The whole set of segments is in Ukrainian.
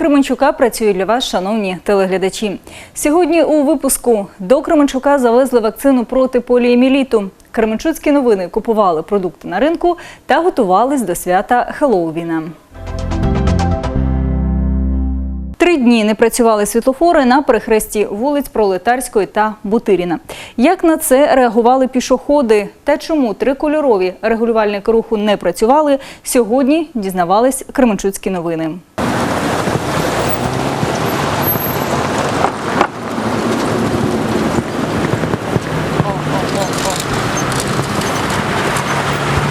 Кременчука працює для вас, шановні телеглядачі. Сьогодні у випуску до Кременчука завезли вакцину проти поліеміліту. Кременчуцькі новини купували продукти на ринку та готувались до свята Хеллоуіна. Три дні не працювали світлофори на перехресті вулиць Пролетарської та Бутиріна. Як на це реагували пішоходи та чому трикольорові регулювальники руху не працювали, сьогодні дізнавались Кременчуцькі новини.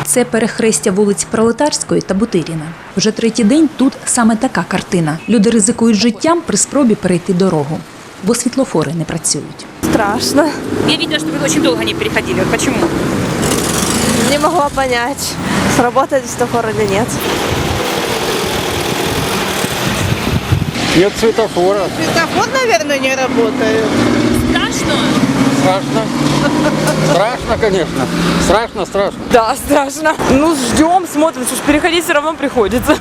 Це перехрестя вулиць Пролетарської та Бутиріна. Вже третій день тут саме така картина. Люди ризикують життям при спробі перейти дорогу, бо світлофори не працюють. Страшно. Я видела, что вы очень долго не переходили. Вот почему? Не могла понять, сработает светофор или нет. Нет светофора. Светофор, наверное, не работает. Страшно. Страшно. Страшно, конечно. Страшно, страшно. Да, страшно. Ну, ждем, смотрим, что ж переходить все равно приходится.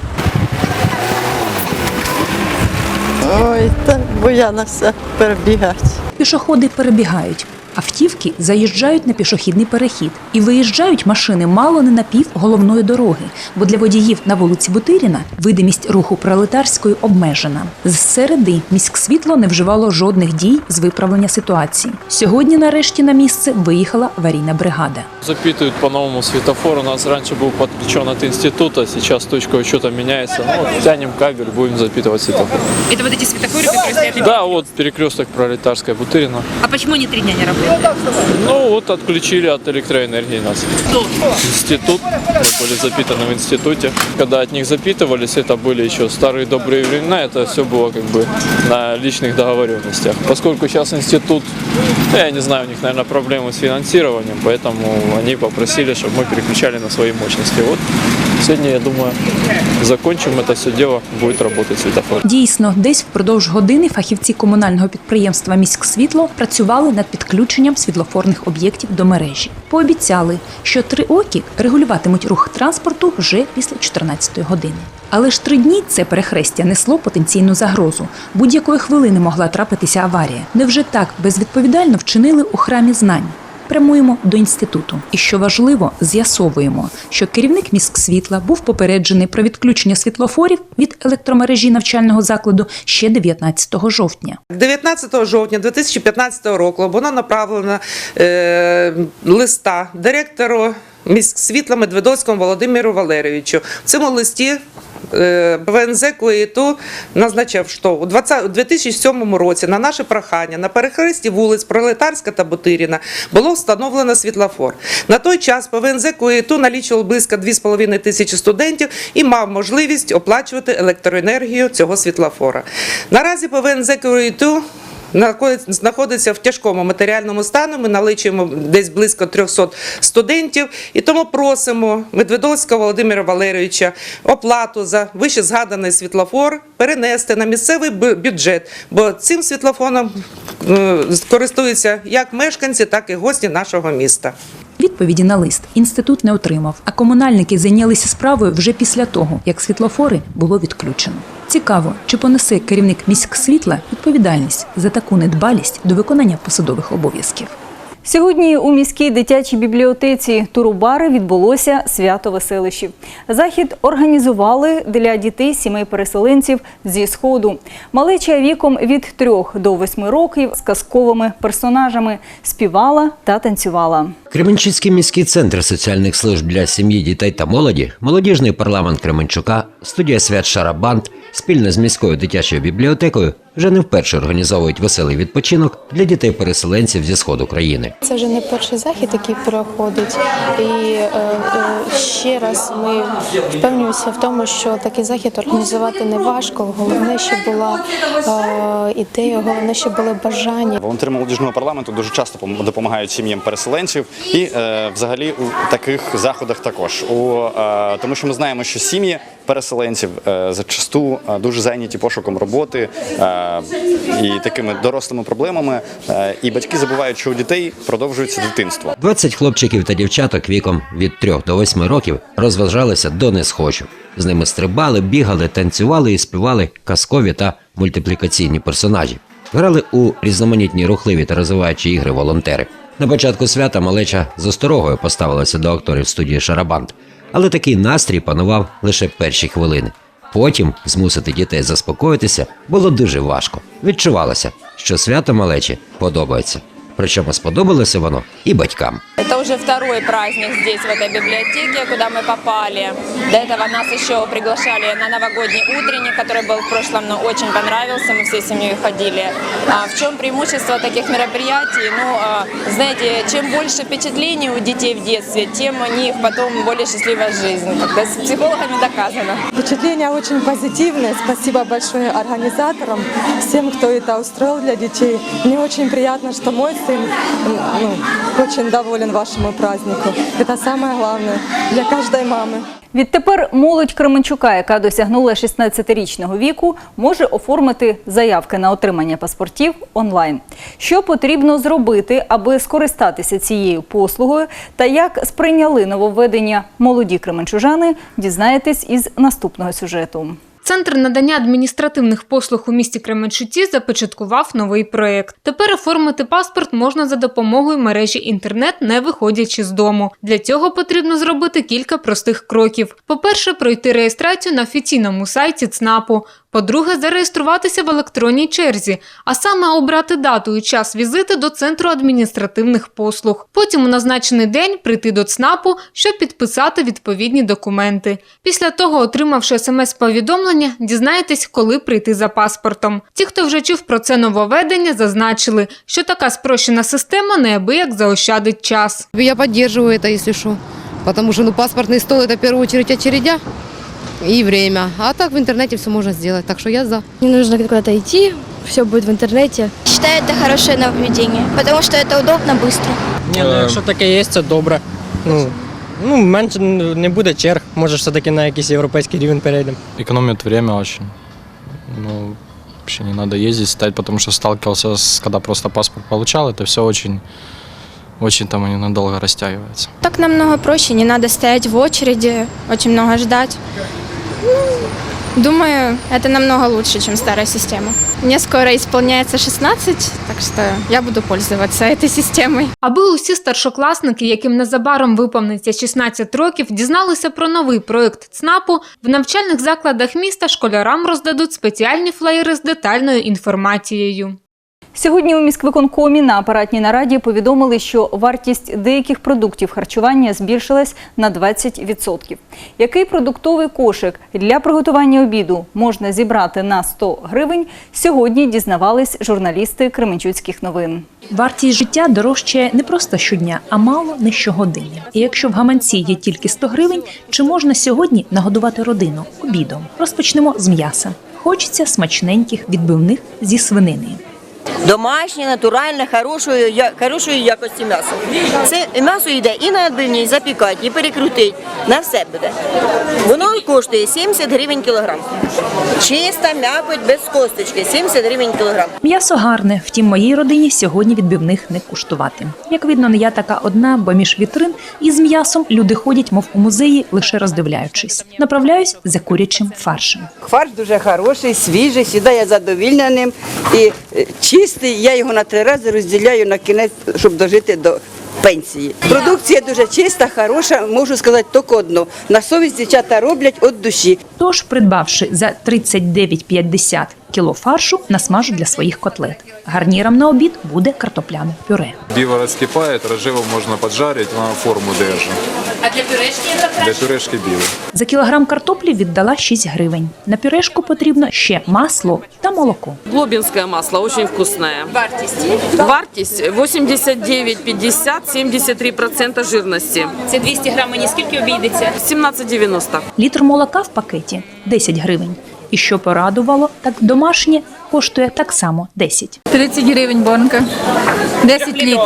Ой, так бояна все перебігати. Пішоходи перебігають Автівки заїжджають на пішохідний перехід і виїжджають машини мало не на пів головної дороги, бо для водіїв на вулиці Бутиріна видимість руху пролетарської обмежена. З середи міськсвітло не вживало жодних дій з виправлення ситуації. Сьогодні, нарешті, на місце виїхала аварійна бригада. Запитывают по новому светофору. У нас раньше был подключен от института, сейчас точка учета меняется. Ну, вот тянем кабель, будем запитывать светофор. Это вот эти светофоры, которые стоят на Да, вот перекресток пролетарская Бутырина. А почему они три дня не работают? Ну вот отключили от электроэнергии нас. Кто? Институт, мы были запитаны в институте. Когда от них запитывались, это были еще старые добрые времена, это все было как бы на личных договоренностях. Поскольку сейчас институт, ну, я не знаю, у них, наверное, проблемы с финансированием, поэтому они попросили, чтобы мы переключали на свои мощности. Вот сегодня, я думаю, закончим это все дело, будет работать светофор. Дійсно, десь впродовж години фахівці комунального підприємства Міськсвітло працювали над підключенням світлофорних об'єктів до мережі. Пообіцяли, що три оки регулюватимуть рух транспорту вже після 14-ї години. Але ж три дні це перехрестя несло потенційну загрозу. Будь-якої хвилини могла трапитися аварія. Невже так безвідповідально вчинили у храмі знань? Прямуємо до інституту. І що важливо, з'ясовуємо, що керівник міськ світла був попереджений про відключення світлофорів від електромережі навчального закладу ще 19 жовтня. 19 жовтня 2015 року було направлено е, листа директору міськсвітла Медведовському Володимиру Валерійовичу. В цьому листі е, ВНЗ КУЄТУ назначав, що у 2007 році на наше прохання на перехресті вулиць Пролетарська та Бутиріна було встановлено світлофор. На той час ПВНЗ КУЄТУ налічував близько 2,5 тисячі студентів і мав можливість оплачувати електроенергію цього світлофора. Наразі ПВНЗ знаходить- знаходиться в тяжкому матеріальному стані. Ми наличуємо десь близько 300 студентів, і тому просимо Медведовського Володимира Валерійовича оплату за вище згаданий світлофор перенести на місцевий бюджет, бо цим світлофоном е, користуються як мешканці, так і гості нашого міста. Відповіді на лист інститут не отримав, а комунальники зайнялися справою вже після того, як світлофори було відключено. Цікаво, чи понесе керівник міськсвітла відповідальність за таку недбалість до виконання посадових обов'язків. Сьогодні у міській дитячій бібліотеці Турубари відбулося свято веселищів. Захід організували для дітей сімей переселенців зі сходу. Малеча віком від 3 до 8 років з казковими персонажами співала та танцювала. Кременчуцький міський центр соціальних служб для сім'ї, дітей та молоді, молодіжний парламент Кременчука, студія Свят Шарабанд спільно з міською дитячою бібліотекою вже не вперше організовують веселий відпочинок для дітей-переселенців зі сходу країни. Це вже не перший захід, який проходить, і е, е, ще раз ми впевнюємося в тому, що такий захід організувати не важко. Головне, щоб була е, ідея, головне, щоб були бажання. Волонтери молодіжного парламенту дуже часто пом- допомагають сім'ям переселенців і е, взагалі у таких заходах також. У, е, тому що ми знаємо, що сім'ї переселенців е, зачасту дуже зайняті пошуком роботи і такими дорослими проблемами. І батьки забувають, що у дітей продовжується дитинство. 20 хлопчиків та дівчаток віком від 3 до 8 років розважалися до несхочу. З ними стрибали, бігали, танцювали і співали казкові та мультиплікаційні персонажі. Грали у різноманітні рухливі та розвиваючі ігри волонтери. На початку свята малеча з осторогою поставилася до акторів студії Шарабанд, але такий настрій панував лише перші хвилини. Потім змусити дітей заспокоїтися було дуже важко. Відчувалося, що свято малечі подобається. Причому сподобалося воно і батькам. Это уже второй праздник здесь, в этой библиотеке, куда мы попали. До этого нас еще приглашали на новогодний утренник, который был в прошлом, но очень понравился, мы всей семьей ходили. А в чем преимущество таких мероприятий? Ну, а, знаете, чем больше впечатлений у детей в детстве, тем у них потом более счастливая жизнь. Как-то с психологами доказано. Впечатления очень позитивные. Спасибо большое организаторам, всем, кто это устроил для детей. Мне очень приятно, что мой сын ну, очень доволен вашему празднику. Это самое главное для каждой мамы. Відтепер молодь Кременчука, яка досягнула 16-річного віку, може оформити заявки на отримання паспортів онлайн. Що потрібно зробити, аби скористатися цією послугою, та як сприйняли нововведення молоді кременчужани, дізнаєтесь із наступного сюжету. Центр надання адміністративних послуг у місті Кременчуці започаткував новий проект. Тепер оформити паспорт можна за допомогою мережі інтернет, не виходячи з дому. Для цього потрібно зробити кілька простих кроків. По-перше, пройти реєстрацію на офіційному сайті ЦНАПу. По-друге, зареєструватися в електронній черзі, а саме обрати дату і час візити до центру адміністративних послуг. Потім у назначений день прийти до ЦНАПу, щоб підписати відповідні документи. Після того, отримавши смс-повідомлення, дізнаєтесь, коли прийти за паспортом. Ті, хто вже чув про це нововведення, зазначили, що така спрощена система неабияк заощадить час. Я поддерживаю это, если что. Потому что ну, паспортный стол это в первую очередь очередя и время. А так в интернете все можно сделать. Так что я за. Не нужно куда-то идти, все будет в интернете. Считаю, это хорошее нововведение, потому что это удобно, быстро. Ні, ну якщо таке є, це добре. Ну, ну менше не буде черг, може все-таки на якийсь європейський рівень перейдемо. Экономит время очень. Ну, вообще не надо ездить, стать, потому что сталкивался с, когда просто паспорт получал, это все очень, очень там и надолго растягивается. Так намного проще, не надо стоять в очереди, очень много ждать. Ну, Думаю, это намного лучше, чем старая система. Мне скоро исполняется 16, так что я буду пользоваться этой системой. Аби усі старшокласники, яким незабаром виповниться 16 років, дізналися про новий проект ЦНАПу, в навчальних закладах міста школярам роздадуть спеціальні флеєри з детальною інформацією. Сьогодні у міськвиконкомі на апаратній нараді повідомили, що вартість деяких продуктів харчування збільшилась на 20%. Який продуктовий кошик для приготування обіду можна зібрати на 100 гривень, сьогодні дізнавались журналісти Кременчуцьких новин. Вартість життя дорожчає не просто щодня, а мало не щогодини. І якщо в гаманці є тільки 100 гривень, чи можна сьогодні нагодувати родину обідом? Розпочнемо з м'яса. Хочеться смачненьких відбивних зі свинини. Домашнє, натуральне, хорошої, я- хорошої якості м'ясо. Це м'ясо йде і на відбивні, і запікати, і перекрутити. На все буде. Воно коштує 70 гривень кілограм. Чиста м'якоть без косточки, 70 гривень кілограм. М'ясо гарне, втім, моїй родині сьогодні відбивних не куштувати. Як видно, не я така одна, бо між вітрин із м'ясом люди ходять, мов у музеї, лише роздивляючись. Направляюсь за курячим фаршем. Фарш дуже хороший, свіжий, сюди я задовільна ним. І е, чистий, я його на три рази розділяю на кінець, щоб дожити до пенсії. Продукція дуже чиста, хороша, можу сказати тільки одно. На совість дівчата роблять від душі. Тож, придбавши за 39,50 кіло фаршу, насмажу для своїх котлет. Гарніром на обід буде картопляне пюре. Пиво раскипает, разжевом можно поджарить, на форму держит. А для пюрешки Для пюрешки биво. За кілограм картоплі віддала 6 гривень. На пюрешку потрібно ще масло та молоко. Глобинское масло, очень вкусное. вартість. Вартість 89,50, 73% жирності. Це 200 грам мені скільки обійдеться? 17,90. Літр молока в пакеті 10 гривень. І що порадувало, так домашнє коштує так само 10. 30 гривень банка, 10 літрів,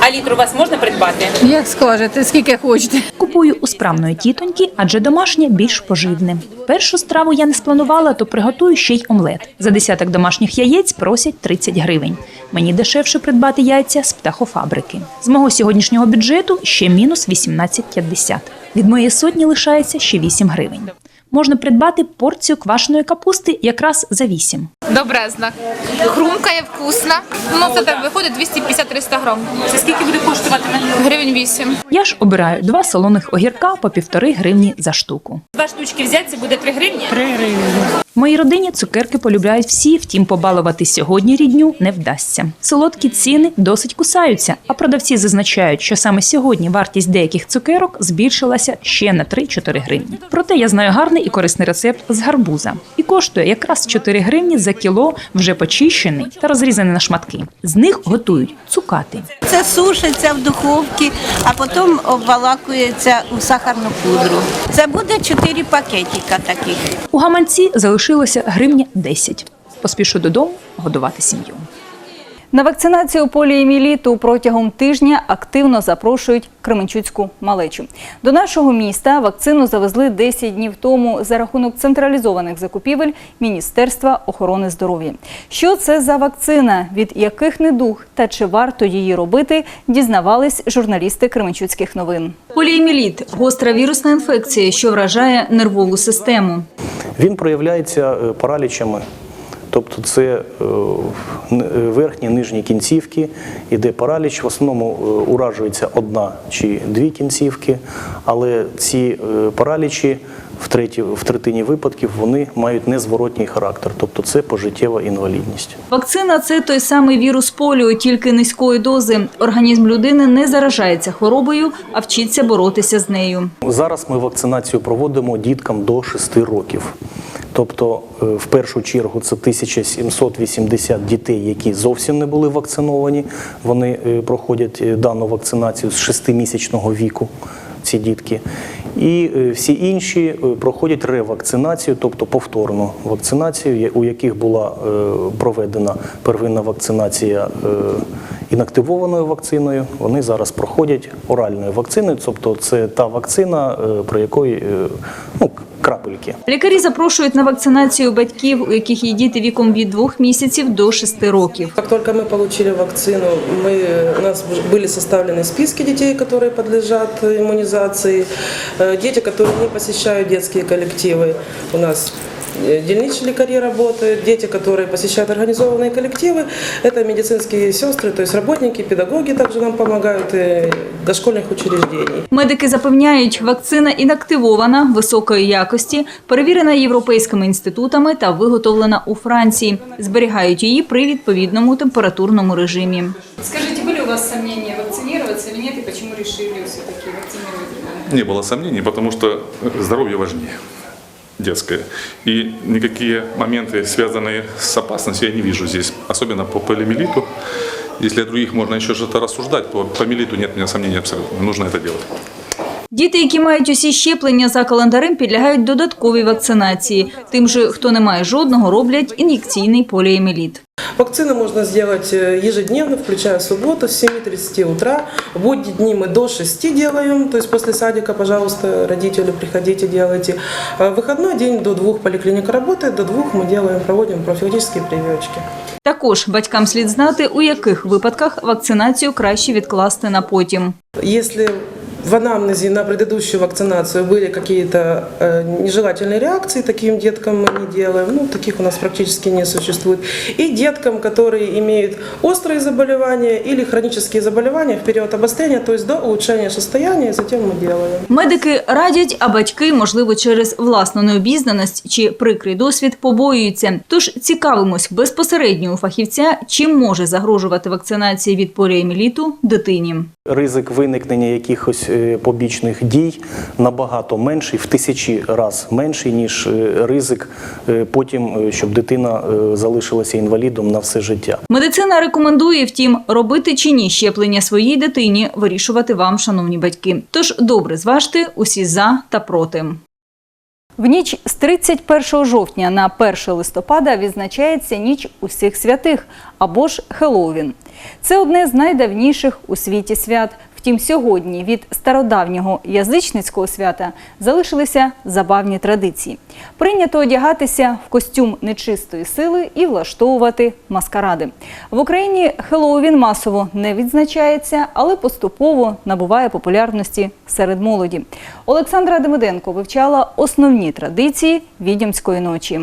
А літр у вас можна придбати? Як скажете, скільки хочете. Купую у справної тітоньки, адже домашнє більш поживне. Першу страву я не спланувала, то приготую ще й омлет. За десяток домашніх яєць просять 30 гривень. Мені дешевше придбати яйця з птахофабрики. З мого сьогоднішнього бюджету ще мінус 18,50. Від моєї сотні лишається ще 8 гривень. Можна придбати порцію квашеної капусти якраз за 8. Добрезна. Хрумкає, вкусна. Ну, це так виходить 250-300 грам. Це скільки буде коштувати? Гривень 8. Я ж обираю два солоних огірка по півтори гривні за штуку. Два штучки взяти, це буде 3 гривні. В моїй родині цукерки полюбляють всі, втім побалувати сьогодні рідню не вдасться. Солодкі ціни досить кусаються, а продавці зазначають, що саме сьогодні вартість деяких цукерок збільшилася ще на 3-4 гривні. Проте я знаю гарний і корисний рецепт з гарбуза. І коштує якраз 4 гривні за кіло вже почищений та розрізаний на шматки. З них готують цукати. Це сушиться в духовці, а потім обвалакується у сахарну пудру. Це буде 4 пакетика таких. У гаманці залишилося гривня 10. Поспішу додому годувати сім'ю. На вакцинацію поліеміліту протягом тижня активно запрошують Кременчуцьку малечу. До нашого міста вакцину завезли 10 днів тому за рахунок централізованих закупівель Міністерства охорони здоров'я. Що це за вакцина, від яких недуг та чи варто її робити, дізнавались журналісти Кременчуцьких новин. Поліеміліт гостра вірусна інфекція, що вражає нервову систему. Він проявляється е, паралічами. Тобто це е, е, верхні нижні кінцівки, іде параліч. В основному е, уражується одна чи дві кінцівки, але ці паралічі в, треті, в третині випадків вони мають незворотній характер, тобто це пожиттєва інвалідність. Вакцина це той самий вірус поліо, тільки низької дози. Організм людини не заражається хворобою, а вчиться боротися з нею. Зараз ми вакцинацію проводимо діткам до 6 років. Тобто, е, в першу чергу, це 1780 дітей, які зовсім не були вакциновані. Вони е, проходять е, дану вакцинацію з 6-місячного віку. Ці дітки, і всі інші проходять ревакцинацію, тобто повторну вакцинацію, у яких була проведена первинна вакцинація інактивованою вакциною. Вони зараз проходять оральною вакциною, тобто це та вакцина, е, про якої е, ну, крапельки. Лікарі запрошують на вакцинацію батьків, у яких є діти віком від 2 місяців до 6 років. Как только мы получили вакцину, мы, у нас были составлены списки детей, которые подлежат иммунизации, Э, дети, которые не посещают детские коллективы. У нас э, дельничные лекари работают, дети, которые посещают организованные коллективы, это медицинские сестры, то есть работники, педагоги также нам помогают, и дошкольных учреждений. Медики запевняють, вакцина інактивована, високої якості, перевірена європейськими інститутами та виготовлена у Франції. Зберігають її при відповідному температурному режимі. Скажите, были у вас сомнения, вакцинироваться или нет, и почему решили все-таки вакцинировать ребенка? Не было сомнений, потому что здоровье важнее детское. И никакие моменты, связанные с опасностью, я не вижу здесь, особенно по полимелиту. Если о других можно еще что-то рассуждать, по, по мелиту нет у меня сомнений абсолютно. Нужно это делать. Діти, які мають усі щеплення за календарем, підлягають додатковій вакцинації. Тим же, хто не має жодного, роблять ін'єкційний поліеміліт. Вакцины можно сделать э, ежедневно, включая субботу с 7.30 утра. В будние дни мы до 6 делаем, то есть после садика, пожалуйста, родители, приходите, делайте. А в выходной день до двух поликлиника работает, до двух мы делаем, проводим профилактические прививочки. Також батькам слід знати, у яких випадках вакцинацію краще відкласти на потім. Если в анамнезе на предыдущую вакцинацию были какие-то э, нежелательные реакции, таким деткам мы не делаем, ну, таких у нас практически не существует. И деткам, которые имеют острые заболевания или хронические заболевания в период обострения, то есть до улучшения состояния, затем мы делаем. Медики радять, а батьки, можливо, через власну необізнаність чи прикрий досвід, побоюються. Тож цікавимось безпосередньо у фахівця, чим може загрожувати вакцинація від поліеміліту дитині. Ризик виникнення якихось е, побічних дій набагато менший, в тисячі раз менший, ніж е, ризик е, потім, щоб дитина залишилася інвалідом на все життя. Медицина рекомендує, втім, робити чи ні щеплення своїй дитині вирішувати вам, шановні батьки. Тож добре зважте усі за та проти. В ніч з 31 жовтня на 1 листопада відзначається ніч усіх святих або ж Хеллоуін. Це одне з найдавніших у світі свят. Втім, сьогодні від стародавнього язичницького свята залишилися забавні традиції. Прийнято одягатися в костюм нечистої сили і влаштовувати маскаради. В Україні Хеллоуін масово не відзначається, але поступово набуває популярності серед молоді. Олександра Демиденко вивчала основні традиції відьомської ночі.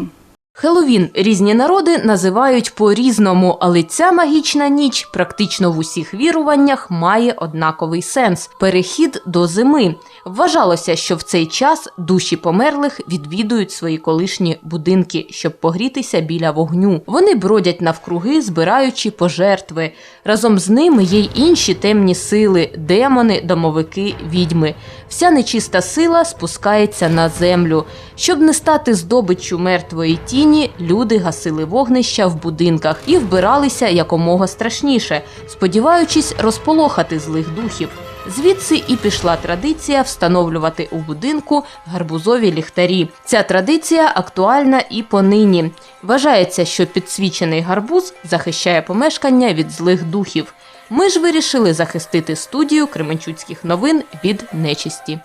Хеловін різні народи називають по-різному, але ця магічна ніч практично в усіх віруваннях має однаковий сенс перехід до зими. Вважалося, що в цей час душі померлих відвідують свої колишні будинки, щоб погрітися біля вогню. Вони бродять навкруги, збираючи пожертви. Разом з ними є й інші темні сили, демони, домовики, відьми. Вся нечиста сила спускається на землю. Щоб не стати здобиччю мертвої тіні, люди гасили вогнища в будинках і вбиралися якомога страшніше, сподіваючись розполохати злих духів. Звідси і пішла традиція встановлювати у будинку гарбузові ліхтарі. Ця традиція актуальна і понині. Вважається, що підсвічений гарбуз захищає помешкання від злих духів. Ми ж вирішили захистити студію Кременчуцьких новин від нечисті.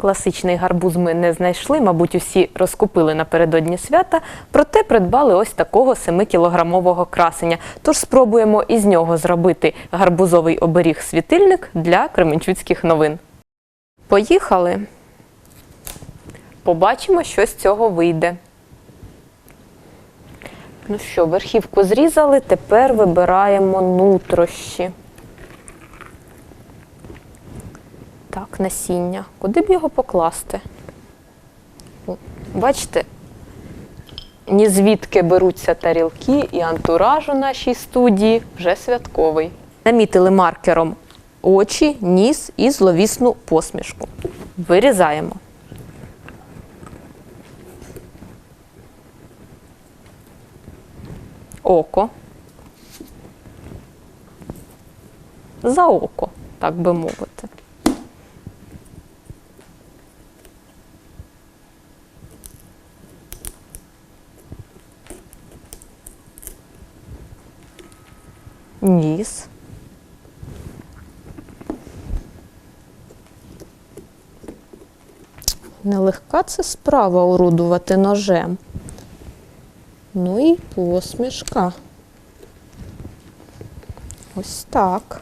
Класичний гарбуз ми не знайшли, мабуть, усі розкупили напередодні свята, проте придбали ось такого 7-кілограмового красення. Тож спробуємо із нього зробити гарбузовий оберіг-світильник для кременчуцьких новин. Поїхали. Побачимо, що з цього вийде. Ну що, верхівку зрізали, тепер вибираємо нутрощі. Так, насіння. Куди б його покласти? Бачите, ні звідки беруться тарілки і антураж у нашій студії вже святковий. Намітили маркером очі, ніс і зловісну посмішку. Вирізаємо. Око. За око, так би мовити. Ніс. Нелегка це справа орудувати ножем. Ну і посмішка. Ось так.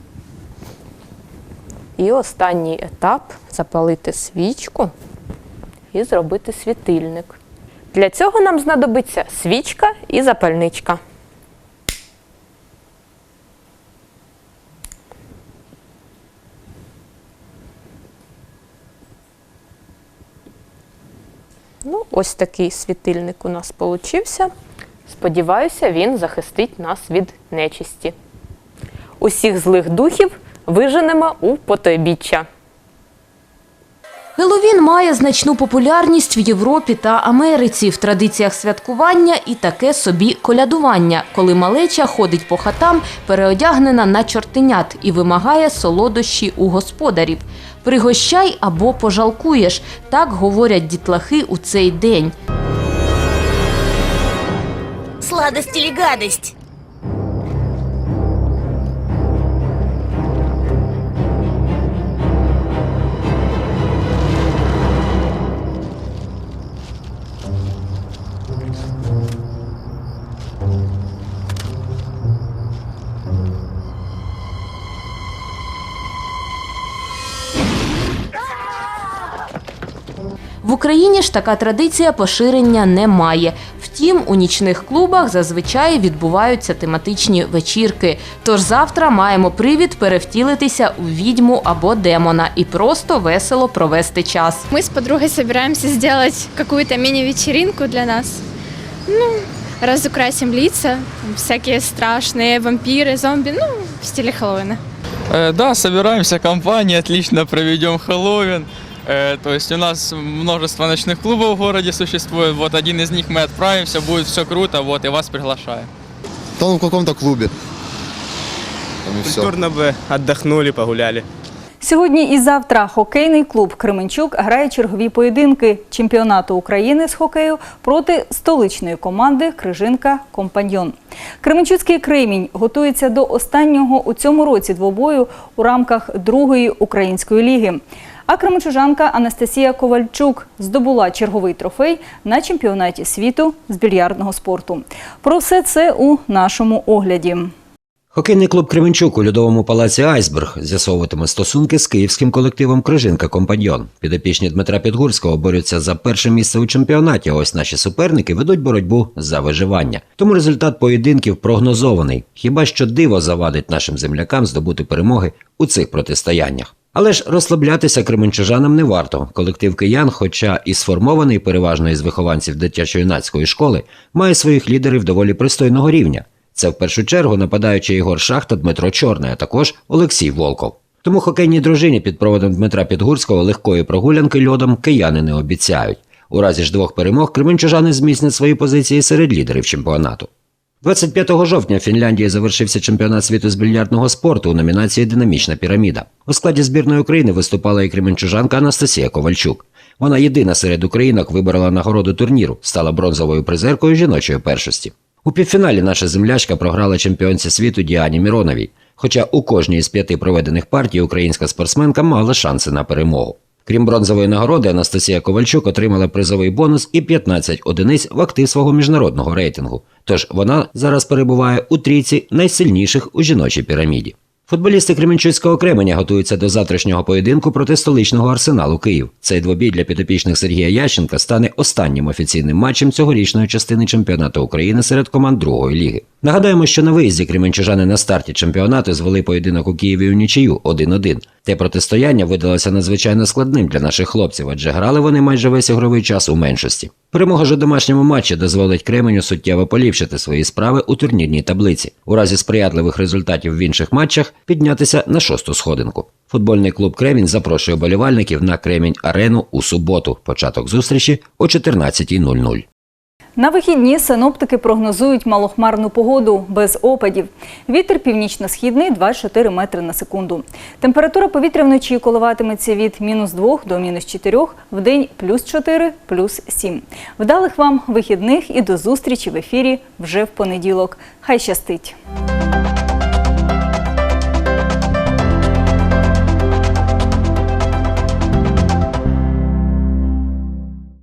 І останній етап запалити свічку і зробити світильник. Для цього нам знадобиться свічка і запальничка. Ну, ось такий світильник у нас получився. Сподіваюся, він захистить нас від нечисті. Усіх злих духів виженемо у потойбіччя. Хеловін має значну популярність в Європі та Америці в традиціях святкування і таке собі колядування, коли малеча ходить по хатам, переодягнена на чортенят і вимагає солодощі у господарів. Пригощай або пожалкуєш, так говорять дітлахи у цей день. Сладость или гадость? Україні ж така традиція поширення не має. Втім, у нічних клубах зазвичай відбуваються тематичні вечірки. Тож завтра маємо привід перевтілитися у відьму або демона і просто весело провести час. Мы с подругой собираемся сделать какую-то мини-вечеринку для нас. Ну, разукрасим лица, там всякие страшные вампиры, зомби, ну, в стиле Хэллоуина. Э, Да, собираемся компанией, отлично проведем Хэллоуин. Э, То есть у нас множество ночных клубов в городе существует. Вот один из них мы отправимся, будет все круто, вот, и вас приглашаю. Там в каком-то клубе. Там и всё. Культурно бы отдохнули, погуляли. Сьогодні і завтра хокейний клуб Кременчук грає чергові поєдинки чемпіонату України з хокею проти столичної команди Крижинка Компаньйон. Кременчуцький Кремінь готується до останнього у цьому році двобою у рамках другої української ліги. А кременчужанка Анастасія Ковальчук здобула черговий трофей на чемпіонаті світу з більярдного спорту. Про все це у нашому огляді. Хокейний клуб Кременчук у льодовому палаці Айсберг з'ясовуватиме стосунки з київським колективом Крижинка Компаньйон. Підопічні Дмитра Підгурського борються за перше місце у чемпіонаті. Ось наші суперники ведуть боротьбу за виживання. Тому результат поєдинків прогнозований. Хіба що диво завадить нашим землякам здобути перемоги у цих протистояннях. Але ж розслаблятися кременчужанам не варто. Колектив киян, хоча і сформований переважно із вихованців дитячо-юнацької школи, має своїх лідерів доволі пристойного рівня. Це в першу чергу нападаючий Ігор Шах та Дмитро Чорний, а також Олексій Волков. Тому хокейній дружині під проводом Дмитра Підгурського легкої прогулянки льодом кияни не обіцяють. У разі ж двох перемог кременчужани зміцнять свої позиції серед лідерів чемпіонату. 25 жовтня в Фінляндії завершився чемпіонат світу з більярдного спорту у номінації Динамічна піраміда. У складі збірної України виступала і кременчужанка Анастасія Ковальчук. Вона єдина серед українок виборола нагороду турніру, стала бронзовою призеркою жіночої першості. У півфіналі наша землячка програла чемпіонці світу Діані Міроновій. Хоча у кожній з п'яти проведених партій українська спортсменка мала шанси на перемогу. Крім бронзової нагороди, Анастасія Ковальчук отримала призовий бонус і 15 одиниць в актив свого міжнародного рейтингу. Тож вона зараз перебуває у трійці найсильніших у жіночій піраміді. Футболісти Кременчуцького Кременя готуються до завтрашнього поєдинку проти столичного арсеналу Київ. Цей двобій для підопічних Сергія Ященка стане останнім офіційним матчем цьогорічної частини чемпіонату України серед команд другої ліги. Нагадаємо, що на виїзді кременчужани на старті чемпіонату звели поєдинок у Києві у нічию 1-1. Те протистояння видалося надзвичайно складним для наших хлопців, адже грали вони майже весь ігровий час у меншості. Перемога ж у домашньому матчі дозволить Кременю суттєво поліпшити свої справи у турнірній таблиці. У разі сприятливих результатів в інших матчах піднятися на шосту сходинку. Футбольний клуб Кремінь запрошує болівальників на Кремінь Арену у суботу. Початок зустрічі о 14.00. На вихідні синоптики прогнозують малохмарну погоду без опадів. Вітер північно-східний 2-4 метри на секунду. Температура повітря вночі коливатиметься від мінус 2 до мінус 4, в день плюс 4, плюс 7. Вдалих вам вихідних і до зустрічі в ефірі вже в понеділок. Хай щастить!